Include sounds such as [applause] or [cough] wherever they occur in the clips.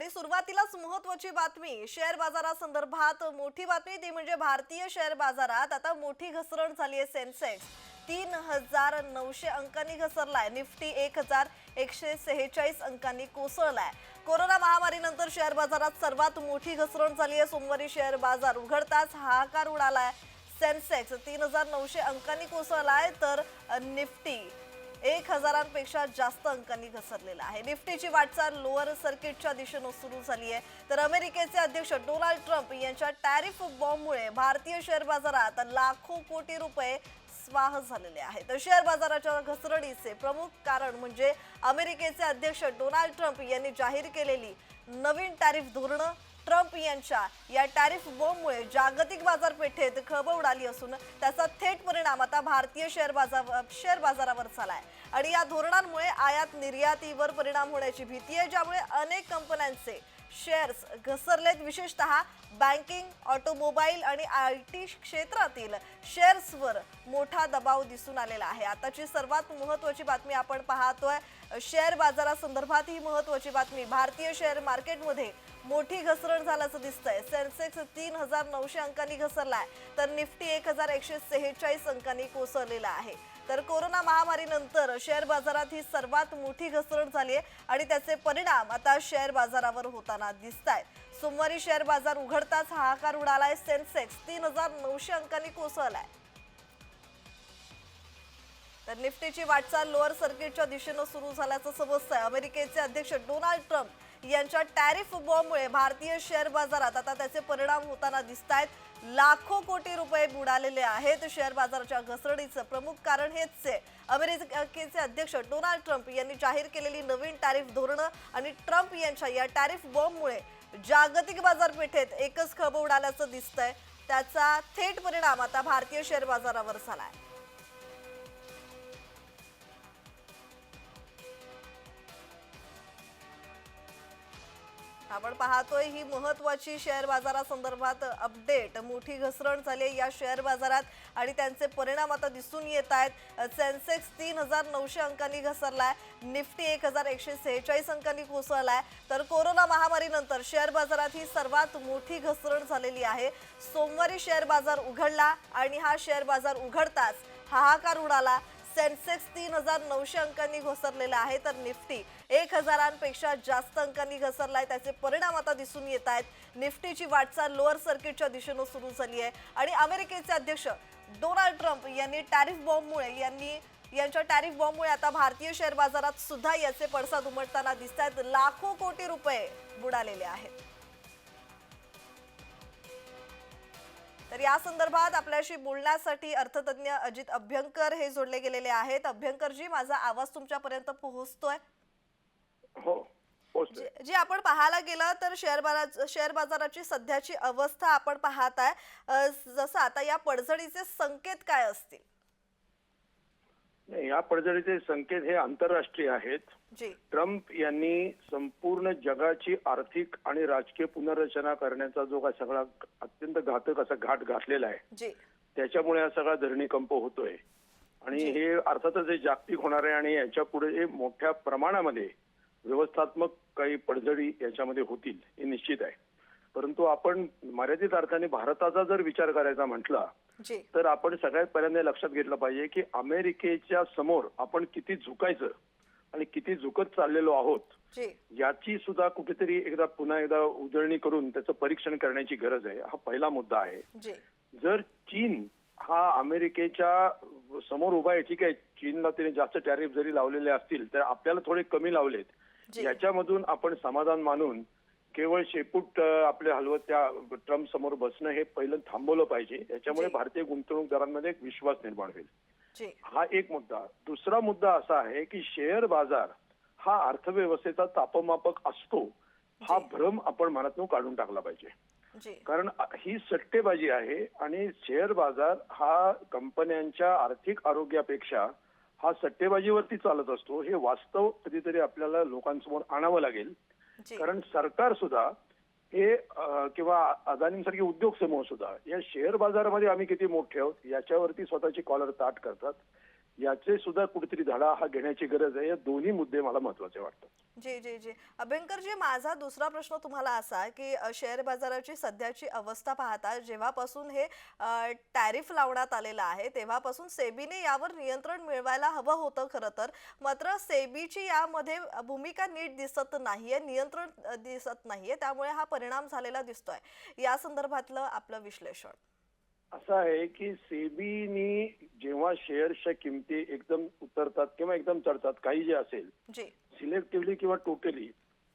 आणि सुरुवातीलाच महत्वाची बातमी शेअर बाजारासंदर्भात मोठी बातमी ती म्हणजे भारतीय शेअर बाजारात आता मोठी घसरण झाली आहे सेन्सेक्स. तीन हजार नऊशे अंकांनी घसरलाय निफ्टी एक हजार एकशे सेहेचाळीस अंकांनी कोसळलाय. कोरोना महामारीनंतर शेअर बाजारात सर्वात मोठी घसरण झाली आहे सोमवारी शेअर बाजार उघडताच हाहाकार उडालाय. सेन्सेक्स तीन हजार नऊशे अंकांनी कोसळलाय तर निफ्टी एक हजारांपेक्षा जास्त अंकांनी घसरलेला आहे. निफ्टीची वाटचाल लोअर सर्किटच्या दिशेनं सुरू झाली आहे तर अमेरिकेचे अध्यक्ष डोनाल्ड ट्रम्प यांच्या टॅरिफ बॉम्बमुळे भारतीय शेअर बाजारात लाखो कोटी रुपये स्वाह झालेले आहेत. तर शेअर बाजाराच्या घसरणीचे प्रमुख कारण म्हणजे अमेरिकेचे अध्यक्ष डोनाल्ड ट्रम्प यांनी जाहीर केलेली नवीन टॅरिफ धोरणं ट्रम्प यांच्या या टॅरिफ बॉम्बमुळे जागतिक बाजारपेठेत खळबळ उडाली असून त्याचा थेट परिणाम आता भारतीय शेअर बाजार शेअर बाजारावर झालाय. आणि या धोरणांमुळे आयात निर्यातीवर परिणाम होण्याची भीती आहे ज्यामुळे अनेक कंपन्यांचे शेअर्स घसरलेत. विशेषतः बँकिंग ऑटोमोबाईल आणि आय टी क्षेत्रातील शेअर्सवर मोठा दबाव दिसून आलेला आहे. आताची सर्वात महत्त्वाची बातमी आपण पाहतोय शेअर बाजारासंदर्भात ही महत्त्वाची बातमी. भारतीय शेअर मार्केटमध्ये मोठी घसरण झाल्याचं दिसतंय. सेन्सेक्स तीन हजार नऊशे अंकांनी घसरलाय तर निफ्टी एक हजार एकशे सेहेचाळीस अंकांनी कोसळलेला आहे. तर कोरोना महामारीनंतर शेअर बाजारात ही सर्वात मोठी घसरण झाली आहे आणि त्याचे परिणाम आता शेअर बाजारावर होताना दिसत आहेत सोमवारी शेअर बाजार उघडताच हाहाकार उडालाय सेन्सेक्स तीन हजार नऊशे अंकांनी कोसळलाय. तर निफ्टीची वाटचाल लोअर सर्किटच्या दिशेनं सुरू झाल्याचं समजतंय. अमेरिकेचे अध्यक्ष डोनाल्ड ट्रम्प यांच्या टॅरिफ बॉम्बमुळे भारतीय शेअर बाजारात आता त्याचे परिणाम होताना दिसत आहेत लाखो कोटी रुपये बुडालेले आहेत. शेअर बाजाराच्या घसरणीचं प्रमुख कारण हेच आहे. अमेरिकेचे अध्यक्ष डोनाल्ड ट्रम्प यांनी जाहीर केलेली नवीन टॅरिफ धोरणं आणि ट्रम्प यांच्या या टॅरिफ बॉम्बमुळे जागतिक बाजारपेठेत एकच खळबळ उडाल्याचं दिसतंय. त्याचा थेट परिणाम आता भारतीय शेअर बाजारावर झालाय. आपण पाहतोय ही महत्वाची शेअर बाजारासंदर्भात अपडेट मोठी घसरण झाली आहे या शेअर बाजारात आणि त्यांचे परिणाम आता दिसून येत आहेत. सेन्सेक्स तीन हजार नऊशे अंकांनी घसरलाय. निफ्टी एक हजार एकशे सेहेचाळीस अंकांनी कोसळलाय. तर कोरोना महामारीनंतर शेअर बाजारात ही सर्वात मोठी घसरण झालेली आहे. सोमवारी शेअर बाजार उघडला आणि हा शेअर बाजार उघडताच हाहाकार उडाला. सेन्सेक्स तीन हजार नऊशे अंकांनी घसरलेला आहे तर निफ्टी एक हजारांपेक्षा जास्त अंकांनी घसरला आहे त्याचे परिणाम आता दिसून येत आहेत. निफ्टीची वाटचाल लोअर सर्किटच्या दिशेनं सुरू झाली आहे. आणि अमेरिकेचे अध्यक्ष डोनाल्ड ट्रम्प यांनी टॅरिफ बॉम्बमुळे यांनी यांच्या टॅरिफ बॉम्बमुळे आता भारतीय शेअर बाजारात सुद्धा याचे पडसाद उमटताना दिसत आहेत लाखो कोटी रुपये बुडालेले आहेत. तर या संदर्भात आपल्याशी बोलण्यासाठी अर्थतज्ञ अजित अभ्यंकर हे जोडले गेलेले आहेत. अभ्यंकरजी माझा आवाज तुमच्यापर्यंत पोहोचतोय? हो जे आपण पाहायला गेलं तर शेअर बाजार शेअर बाजाराची सध्याची अवस्था आपण पाहताय. अ, जसं आता या पडझडीचे संकेत काय असतील? नाही या पडझडीचे संकेत हे आंतरराष्ट्रीय आहेत. ट्रम्प यांनी संपूर्ण जगाची आर्थिक आणि राजकीय पुनर्रचना करण्याचा जो काय सगळा अत्यंत घातक असा घाट घातलेला आहे जी. त्याच्यामुळे हा सगळा धरणीकंप होतोय. आणि हे अर्थातच हे जागतिक होणार आहे आणि याच्यापुढे मोठ्या प्रमाणामध्ये व्यवस्थात्मक काही पडझडी याच्यामध्ये होतील हे निश्चित आहे. परंतु आपण मर्यादित अर्थाने भारताचा जर विचार करायचा म्हटला जी. तर आपण सगळ्यात पहिल्यांदा लक्षात घेतलं पाहिजे की अमेरिकेच्या समोर आपण किती झुकायचं. आणि किती झुकत चाललेलो आहोत याची सुद्धा कुठेतरी एकदा पुन्हा एकदा उजळणी करून त्याचं परीक्षण करण्याची गरज आहे. हा पहिला मुद्दा आहे. जर चीन हा अमेरिकेच्या समोर उभा आहे ठीक आहे चीनला त्याने जास्त टॅरिफ जरी लावलेले असतील तर आपल्याला थोडे कमी लावलेत. याच्यामधून आपण समाधान मानून केवळ शेपूट आपले हलवत त्या ट्रम्प समोर बसणं हे पहिलं थांबवलं पाहिजे. याच्यामुळे. भारतीय गुंतवणूकदारांमध्ये एक विश्वास निर्माण होईल. हा एक मुद्दा. दुसरा मुद्दा असा आहे की शेअर बाजार हा अर्थव्यवस्थेचा तापमापक असतो हा. भ्रम आपण मनातून काढून टाकला पाहिजे. कारण ही सट्टेबाजी आहे आणि शेअर बाजार हा कंपन्यांच्या आर्थिक आरोग्यापेक्षा हा सट्टेबाजीवरती चालत असतो हे वास्तव कधीतरी आपल्याला लोकांसमोर आणावं लागेल. कारण सरकार सुद्धा हे किंवा अदानींसारखे उद्योग समूह सुद्धा या शेअर बाजारामध्ये आम्ही किती मोठे आहोत याच्यावरती स्वतःची कॉलर ताट करतात. याचे सुद्धा कुठेतरी धडा हा घेण्याची गरज आहे. या दोन्ही मुद्दे मला महत्त्वाचे वाटतात. जी जी जी. अभ्यंकरजी माझा दुसरा प्रश्न तुम्हाला असा की शेअर बाजाराची सध्याची अवस्था पाहता जेव्हापासून हे टॅरिफ लावण्यात आलेलं आहे तेव्हापासून सेबीने यावर नियंत्रण मिळवायला हवं होतं खरं तर. मात्र सेबीची यामध्ये भूमिका नीट दिसत नाहीये नियंत्रण दिसत नाहीये त्यामुळे हा परिणाम झालेला दिसतोय. या संदर्भातलं आपलं विश्लेषण. असं आहे की सेबीनी जेव्हा शेअर्सच्या किमती एकदम उतरतात किंवा एकदम चढतात काही जे असेल सिलेक्टिव्हली किंवा टोटली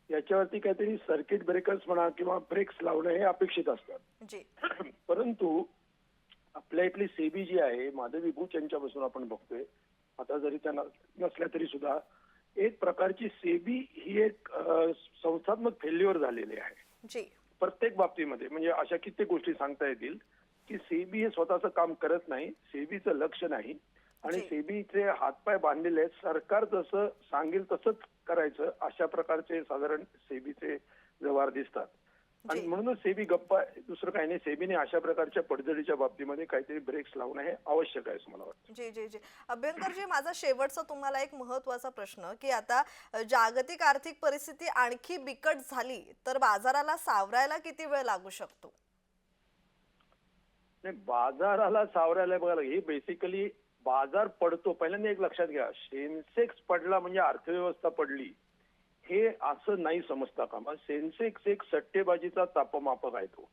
याच्यावरती काहीतरी सर्किट ब्रेकर्स म्हणा किंवा ब्रेक्स लावणं हे अपेक्षित असतात. [clears throat] परंतु आपल्या इथली सेबी जी आहे माधवी बुच यांच्यापासून आपण बघतोय. आता जरी त्या नसल्या तरी सुद्धा एक प्रकारची सेबी ही एक संस्थात्मक फेल्युअर झालेली आहे. प्रत्येक बाबतीमध्ये म्हणजे अशा कित्येक गोष्टी सांगता येतील. की सेबी हे स्वतःचं काम करत नाही सेबीचं लक्ष नाही. आणि. सेबीचे हातपाय बांधलेले आहेत. सरकार जसं सांगेल तसंच करायचं अशा प्रकारचे साधारण सेबीचे व्यवहार दिसतात. आणि. म्हणूनच सेबी गप्पा. दुसरं काही नाही. सेबीने अशा प्रकारच्या पडझडीच्या बाबतीमध्ये काहीतरी ब्रेक्स लावणं हे आवश्यक आहे असं मला वाटतं. जी जी जी. अभ्यंकरजी माझा शेवटचा तुम्हाला एक महत्त्वाचा प्रश्न की आता जागतिक आर्थिक परिस्थिती आणखी बिकट झाली तर बाजाराला सावरायला किती वेळ लागू शकतो? नाही बाजाराला सावरायला बघायला हे बेसिकली बाजार पडतो. पहिल्यांदा एक लक्षात घ्या. सेन्सेक्स पडला म्हणजे अर्थव्यवस्था पडली. हे असं नाही समजता कामा. सेन्सेक्स एक सट्टेबाजीचा तापमापक आहे तो.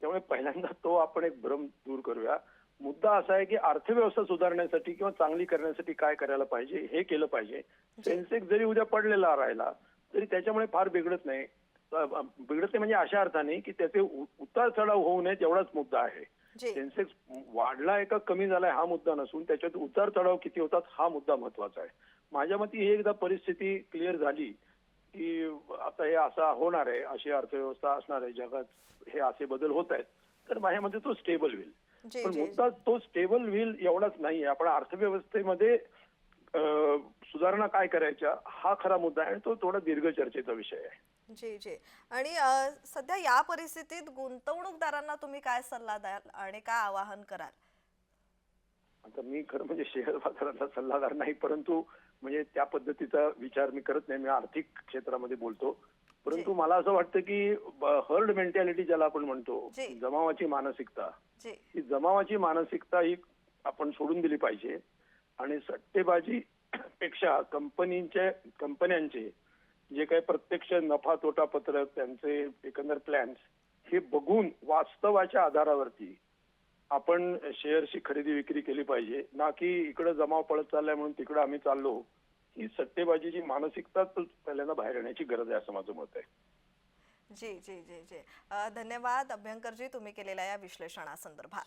त्यामुळे पहिल्यांदा तो आपण एक भ्रम दूर करूया. मुद्दा असा आहे की अर्थव्यवस्था सुधारण्यासाठी किंवा चांगली करण्यासाठी काय करायला पाहिजे हे केलं पाहिजे. सेन्सेक्स जरी उद्या पडलेला राहिला तरी त्याच्यामुळे फार बिघडत नाही. बिघडत नाही म्हणजे अशा अर्थाने की त्याचे उतार चढाव होऊ नये तेवढाच मुद्दा आहे. सेन्सेक्स वाढलाय का कमी झालाय हा मुद्दा नसून त्याच्यात उतार चढाव किती होतात हा मुद्दा महत्त्वाचा आहे. माझ्या मते ही एकदा परिस्थिती क्लिअर झाली की आता हे असं होणार आहे अशी अर्थव्यवस्था असणार आहे जगात हे असे बदल होत आहेत तर माझ्या मते तो स्टेबल होईल पण मुद्दा तो स्टेबल होईल एवढाच नाही आपण अर्थव्यवस्थेमध्ये सुधारणा काय करायच्या हा खरा मुद्दा आहे आणि तो थोडा दीर्घ चर्चेचा विषय आहे. जी जी. आणि अ, सध्या या परिस्थितीत गुंतवणूकदारांना तुम्ही काय सल्ला द्याल आणि काय आवाहन कराल? आता मी खरं म्हणजे शेअर बाजारातला सल्लागार नाही परंतु म्हणजे त्या पद्धतीचा विचार मी करत नाही. मी आर्थिक क्षेत्रामध्ये बोलतो. परंतु मला असं वाटतं की हर्ड मेंटॅलिटी ज्याला आपण म्हणतो जी. जमावाची मानसिकता. जी. ही जमावाची मानसिकता ही आपण सोडून दिली पाहिजे. आणि सट्टेबाजी पेक्षा कंपनीचे कंपन्यांचे जे काही प्रत्यक्ष नफा तोटा पत्रक त्यांचे एकंदर प्लॅन्स हे बघून वास्तवाच्या आधारावरती आपण शेअरची खरेदी विक्री केली पाहिजे. ना की इकडे जमाव पळत चाललाय म्हणून तिकडे आम्ही चाललो. ही सट्टेबाजीची मानसिकता पहिल्यांदा बाहेर येण्याची गरज आहे असं माझं मत आहे. जी जी जी जी. धन्यवाद अभ्यंकरजी तुम्ही केलेल्या या विश्लेषणासंदर्भात.